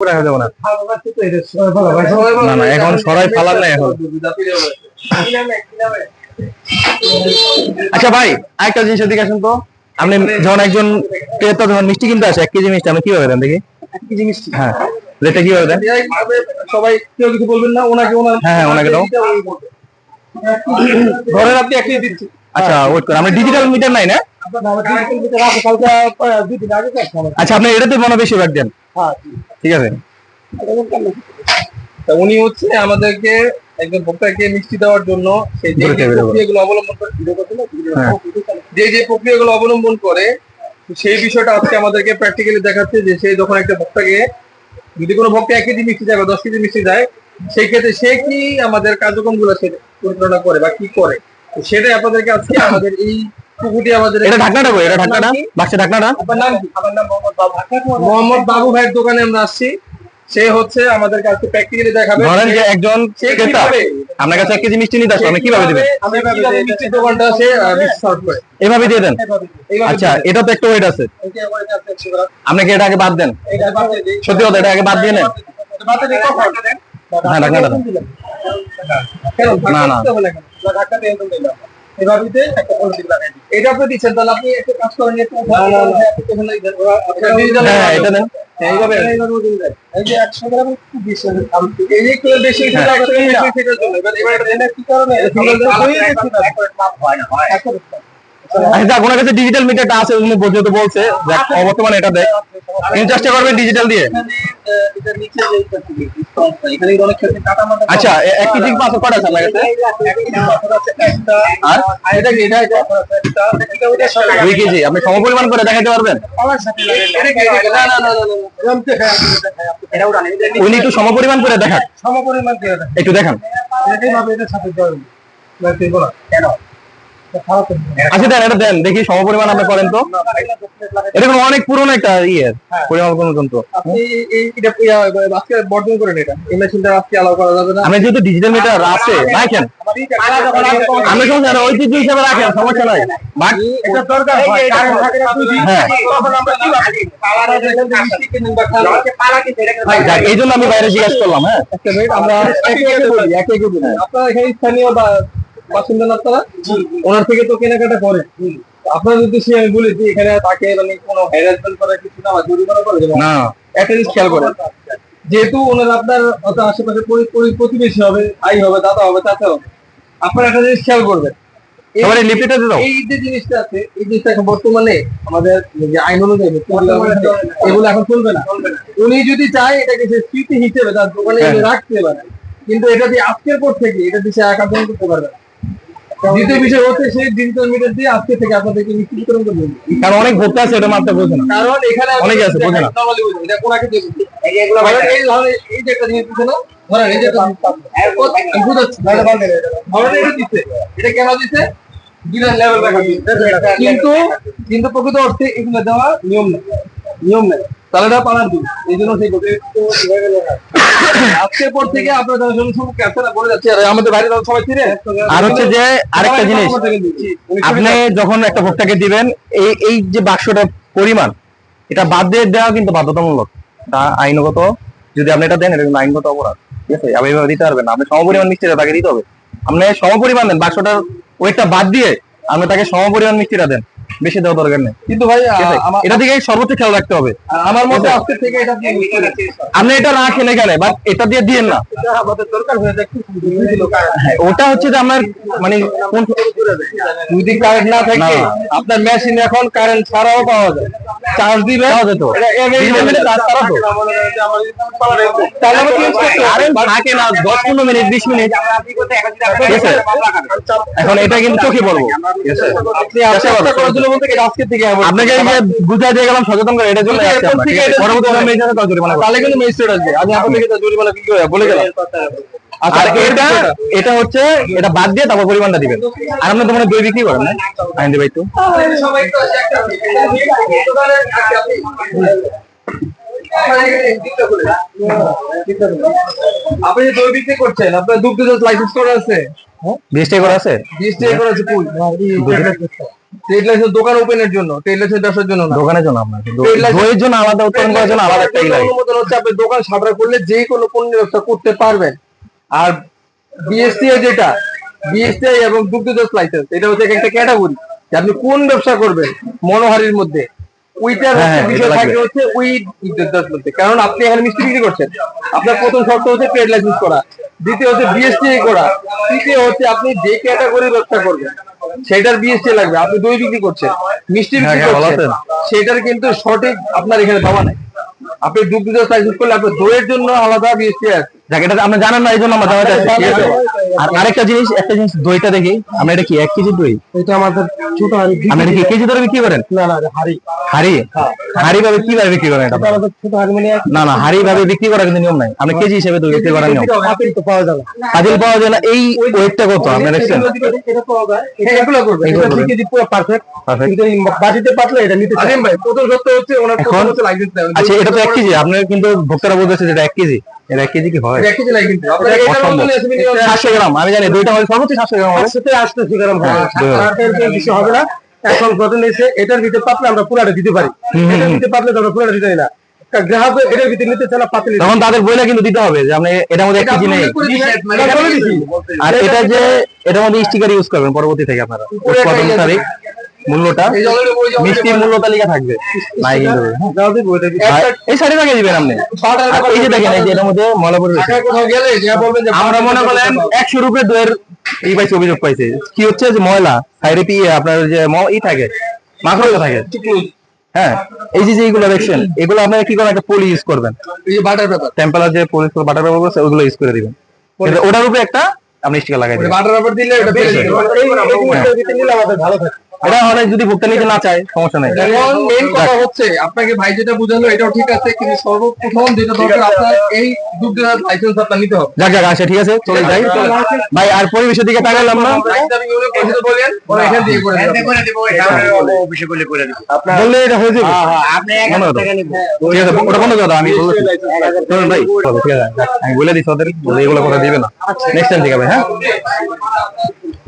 রাখা যাবে না। না না এখন সরাই ফালার নাই এখন। আচ্ছা ভাই আরেকটা জিনিস এদিকে আসুন তো। আপনি যখন একজন ক্রেতা যখন মিষ্টি কিনতে আসে এক কেজি মিষ্টি আপনি কীভাবে দেন দেখি? হ্যাঁ রেটটা কীভাবে দেন? সবাই কেউ কিছু বলবেন না ওনাকে ওনার হ্যাঁ, হ্যাঁ, ওনাকে দাও। ধরেন আপনি এক কেজি দিচ্ছি আচ্ছা ওয়েট করেন আমরা ডিজিটাল মিটার নাই না। আচ্ছা আপনি এটাতে মনে হয় বেশিরভাগ দেন। ঠিক আছে? তা উনি হচ্ছে আমাদেরকে একজন ভোক্তাকে মিষ্টি দেওয়ার জন্য সেই যে। প্রক্রিয়াগুলো অবলম্বন করে হ্যাঁ। যে যে প্রক্রিয়াগুলো অবলম্বন করে সেই বিষয়টা আজকে আমাদেরকে প্র্যাকটিক্যালি দেখাচ্ছে যে সে যখন একটা ভোক্তাকে যদি কোনো ভক্ত এক কেজি মিষ্টি দেয় বা দশ কেজি মিষ্টি দেয় সেই ক্ষেত্রে সে কি আমাদের কার্যক্রমগুলো সে পরিচালনা করে বা কি করে? তো সেটাই আপনাদেরকে আজকে আমাদের এই পুকুরটি আমাদের এটা ঢাকনাটা কই এটা ঢাকনাটা? বাক্সে ঢাকনাটা? আপনার নাম কি? আমার নাম মোহাম্মদ বাবু। মোহাম্মদ বাবু? ভাইয়ের দোকানে আমরা আসছি। সে হচ্ছে আমাদের কাছে প্র্যাকটিক্যালি দেখাবে। ধরেন যে একজন ক্রেতা আপনার কাছে এক কেজি মিষ্টি নিতে আসলো আপনি কীভাবে দিবেন? আমি মিষ্টির দোকানটা সে সার্ভ করে। এভাবে দিয়ে দেন? আচ্ছা এটা তো একটা ওয়েট আছে। আপনি কি এটা আগে বাদ দেন? সত্যি কথা এটা আগে বাদ দিয়ে নেন? বাদ দিয়ে কখন? হ্যাঁ? না, না। না কেন? না, ঢাকনা দিয়ে একদম দিলাম। এভাবে দিতে একটা পলিথিন লাগাই এটা আপনি দিচ্ছেন তাহলে আপনি একটা কাজ করেন একটু হ্যাঁ, এটা দেন। হ্যাঁ, এইভাবে। এই যে 100 গ্রাম একটু বেশি। এই যে একটু বেশি হ্যাঁ। সেটা একটু বেশি সেটার জন্য। এবার এটা কি কারণে? এটা হয়ে না? আচ্ছা যাক, ওনার কাছে ডিজিটাল মিটারটা আছে উনি পর্যন্ত বলছে। যাক, অবর্তমানে এটা দেয় কিন্তু চেষ্টা করবেন ডিজিটাল দিয়ে? আচ্ছা এ- এক কেজি কটা আছে আপনার আর আর? এটা কি এটা এটা একটা এটা ওটা সব দুই কেজি আপনি সমপরিমাণ করে দেখাতে পারবেন? উনি একটু সমপরিমাণ করে দেখান। সমপরিমাণ দিয়ে একটু দেখান। এটাই ভাবে এটা সাথে দেওয়া না কেন খারাপ তো আচ্ছা দেন এটা দেন দেখি সমপরিমাণ আপনি করেন তো। এটা কোনো অনেক পুরনো একটা ইয়ে পরিমাণ কোনো যন্ত্র। আপনি এই এটা আজকে বর্জন করেন এটা। এই মেশিনটা আজকে অ্যালাউ করা যাবে না। আপনি যেহেতু ডিজিটাল মিটার আছে রাখেন। আমি আর ঐতিহ্য হিসাবে রাখেন সমস্যা নাই। বাট এটা দরকার হয় কারণ না হ্যাঁ। এই জন্য আমি বাইরে জিজ্ঞাসা করলাম হ্যাঁ। একটা মিনিট আমরা একে একে বলি একে একে বলি। আপনারা এখানে স্থানীয় বা আপনারা? ওনার থেকে তো কেনাকাটা করে আপনার উদ্দেশ্যে আমি বলি যে এখানে তাকে মানে কোনো হ্যারাসমেন্ট করা কিছু না জরিমানা করে না। খেয়াল করেন। যেহেতু ওনার আপনার অত আশেপাশে পরি- পরি- প্রতিবেশী হবে ভাই হবে দাদা হবে চাচা হবে আপনার একটা জিনিস খেয়াল করবেন। এই- এবারে লিপিটা দাও। এই যে জিনিসটা আছে এই জিনিসটা এখন বর্তমানে আমাদের যে আইন অনুযায়ী এগুলো এখন চলবে না। উনি যদি চায় এটাকে সে স্মৃতি হিসেবে তার দোকানে হ্যাঁ। রাখতে পারে। কিন্তু এটা দিয়ে আজকের পর থেকে এটা দিয়ে সে একা করতে পারবে না। দ্বিতীয় বিষয় হচ্ছে সেই ডিজিটাল মিটার দিয়ে আজকে থেকে আপনাদেরকে করবে কারণ অনেক ভোক্তা আছে এটা মাপতে বোঝে না। কারণ এখানে অনেকে আছে, বোঝে না। এটা এই এই যে একটা জিনিস দিচ্ছে না ধরেন এই যে। ধরেন এটা দিচ্ছে এটা কেন দিচ্ছে। কিন্তু কিন্তু প্রকৃত অর্থে এগুলো দেওয়া নিয়ম নেই। নিয়ম নেই। পালার দিন। এই জন্য সেই করতে আজকের পর থেকে আপনার যারা জনসম্মুখ ক্যান্সার বলে যাচ্ছে। আর আমাদের বাইরে যারা সবাই চিনে আর হচ্ছে যে আরেকটা জিনিস আপনি যখন একটা ভোক্তাকে দিবেন এই এই যে বাক্সটার পরিমাণ এটা বাদ দিয়ে দেওয়া কিন্তু বাধ্যতামূলক। তা আইনগত যদি আপনি এটা দেন এটা কিন্তু আইনগত অপরাধ। ঠিক আছে? আপনি এভাবে দিতে পারবেন না। আপনি সমপরিমাণ মিষ্টিটা তাকে দিতে হবে। আপনি সমপরিমাণ দেন বাক্সটার ওয়েটটা বাদ দিয়ে আপনি তাকে সমপরিমাণ মিষ্টিটা দেন। বেশি দেওয়া দরকার নেই। কিন্তু ভাই? আমার এটা দিকে সর্বোচ্চ খেয়াল রাখতে হবে। আমার মতে আজকে থেকে এটা দিয়ে আপনি এটা রাখেন এখানে বাট এটা দিয়ে দিয়েন না। হয়ে ওটা হচ্ছে যে আপনার মানে কোন যদি কারেন্ট না থাকে আপনার মেশিন এখন কারেন্ট ছাড়াও পাওয়া যায়। চার্জ দিবে থাকে না আছে। এখন এটা কিন্তু চোখে পড়ব। ঠিক আছে? আপনি চেষ্টা আপনাকে বুঝাই দিয়ে গেলাম সচেতন করে ঠিক থেকে আছে? এটা পরবর্তী বুঝতে সময়ে এই জন্য জরিমানা করব। তাহলে কিন্তু ম্যাজিস্ট্রেট আসবে। আমি আপনাকে জরিমানা কি করে? বলে গেলাম। আর এটা এটা হচ্ছে এটা বাদ দিয়ে তারপর পরিমাণটা দিবেন। আর আপনি তো মানে দই বিক্রি করেন না? আইন তো। আপনি যে দই বিক্রি করছেন আপনার দুগ্ধ লাইসেন্স করা আছে? বিশ টাকা করে আছে? বিশ টাকা করে আছে ট্রেড লাইসেন্স দোকান ওপেনের জন্য ট্রেড লাইসেন্স ব্যবসার জন্য না। দোকানের জন্য আপনার। কিন্তু Trade license- দইয়ের জন্য আলাদা উৎপাদন করার জন্য আলাদা একটা লাগে অনুমোদন হচ্ছে আপনি দোকান সাবরা করলে যে কোনো পণ্য ব্যবসা করতে পারবেন। আর বিএসটিআই যেটা এবং দুগ্ধজাত লাইসেন্স এটা হচ্ছে একটা ক্যাটাগরি যে আপনি কোন ব্যবসা করবেন মনোহারির মধ্যে? ওইটার হ্যাঁ, হচ্ছে হ্যাঁ, বিষয় থাকে হচ্ছে ওই দুগ্ধজাত মধ্যে কারণ আপনি এখানে মিষ্টি বিক্রি করছেন। আপনার প্রথম শর্ত হচ্ছে ট্রেড লাইসেন্স করা। দ্বিতীয় হচ্ছে বিএসটিআই করা। তৃতীয় হচ্ছে আপনি যে ক্যাটাগরি ব্যবসা করবেন সেটার বিএসটি লাগবে আপনি দই বিক্রি করছেন মিষ্টি হ্যাঁ, বিক্রি হ্যাঁ, করছেন। সেটার কিন্তু সঠিক আপনার এখানে দেওয়া নাই। আপনি দুধ দুধের সাইজ করলে আপনার দইয়ের জন্য আলাদা বিএসটি আছে। যাকে এটা আপনি জানেন না এই জন্য আমরা জানাতে আসছি, আর আরেকটা জিনিস একটা জিনিস দইটা দেখি। আমরা এটা কি এক কেজি দই? এটা আমাদের ছোট হাড়ি। আপনি এটা কি কেজি ধরে বিক্রি করেন? না না হাড়ি। হাড়ি? হাড়ি ভাবে কীভাবে বিক্রি করেন এটা? আমাদের ছোট হাড়ি মানে না না হাড়ি ভাবে বিক্রি করার কিন্তু নিয়ম নাই। আপনি কেজি হিসেবে দই বিক্রি করার নিয়ম। তো পাওয়া যাবে। কাজিল পাওয়া যায় না। এই ওয়েটটা কত? আপনি দেখছেন? এটা পাওয়া যায়। এগুলো করবে এটা। কেজি পুরো পারফেক্ট কিন্তু এই বাটিতে পাতলে এটা নিতে আরে ভাই প্রথম সত্য হচ্ছে ওনার হচ্ছে লাইসেন্স আচ্ছা এটা তো এক কেজি। আপনার কিন্তু ভোক্তারা বলতেছে যেটা এক কেজি। এটা এক কেজি কি হয়? এক কেজি লাইসেন্স আপনার এটা এটার অসম্ভব। মধ্যে আছে minimum সাতশো গ্রাম আমি জানি দুইটা হবে সর্বোচ্চ সাতশো গ্রাম হবে। সাথে আসতে শিকারাম হবে। দুই হবে। আর এর বেশি হবে না। এখন প্রথম এসে এটার ভিতরে পাতলে আমরা পুরাটা দিতে পারি। হুম, হুম, এটার ভিতরে পাতলে আমরা পুরাটা দিতে পারি না। গ্রাহক এটার ভিতরে নিতে পাতলে তখন তাদের বইলে কিন্তু দিতে হবে যে আপনি এটার মধ্যে এক কেজি নেই। দিছি আর এটা যে এটার মধ্যে স্টিকার ইউজ করবেন পরবর্তী থেকে আপনারা উৎপাদন তারিখ। মূল্যটা মিষ্টির মূল্য তালিকা থাকবে নাই এই শাড়ি টাকা দিবেন আপনি এই যে দেখেন এই যে এটার মধ্যে আমরা মনে করলেন একশো রুপে দইয়ের এই পাইছে অভিযোগ পাইছে কি হচ্ছে যে ময়লা সাইডে পি আপনার যে ই থাকে মাখরো থাকে হ্যাঁ এই যে এইগুলো দেখছেন এগুলো আপনারা কি করেন একটা পলি ইউজ করবেন এই যে বাটার পেপার টেম্পালার যে পলি বাটার পেপার আছে ওগুলো ইউজ করে দিবেন ওটার উপরে একটা আপনি স্টিকার লাগাই দিবেন বাটার পেপার দিলে এটা বেশি এই এই ভিতরে নিলে আমাদের ভালো থাকে এটা হয় যদি ভোক্তা নিতে না চায় সমস্যা নাই। এখন মেইন কথা হচ্ছে আপনাকে ভাই যেটা বুঝালো এটাও ঠিক আছে কিন্তু সর্বপ্রথম যেটা দরকার আপনার এই লাইসেন্স আপনার নিতে হবে। যাক যাক আসে ঠিক আছে চলে যাই। ভাই আর পরিবেশের দিকে তাকালাম না। বলেন ওরা এখান থেকে করে দেবে। বললে এটা হয়ে যাবে। আপনি এক হাজার হতো। টাকা নিবেন ঠিক আছে ওটা কোনো কথা আমি বলছি চলুন ভাই ঠিক আছে আমি বলে দিচ্ছি ওদের এগুলো কথা দিবে না। নেক্সট টাইম ঠিক আছে হ্যাঁ?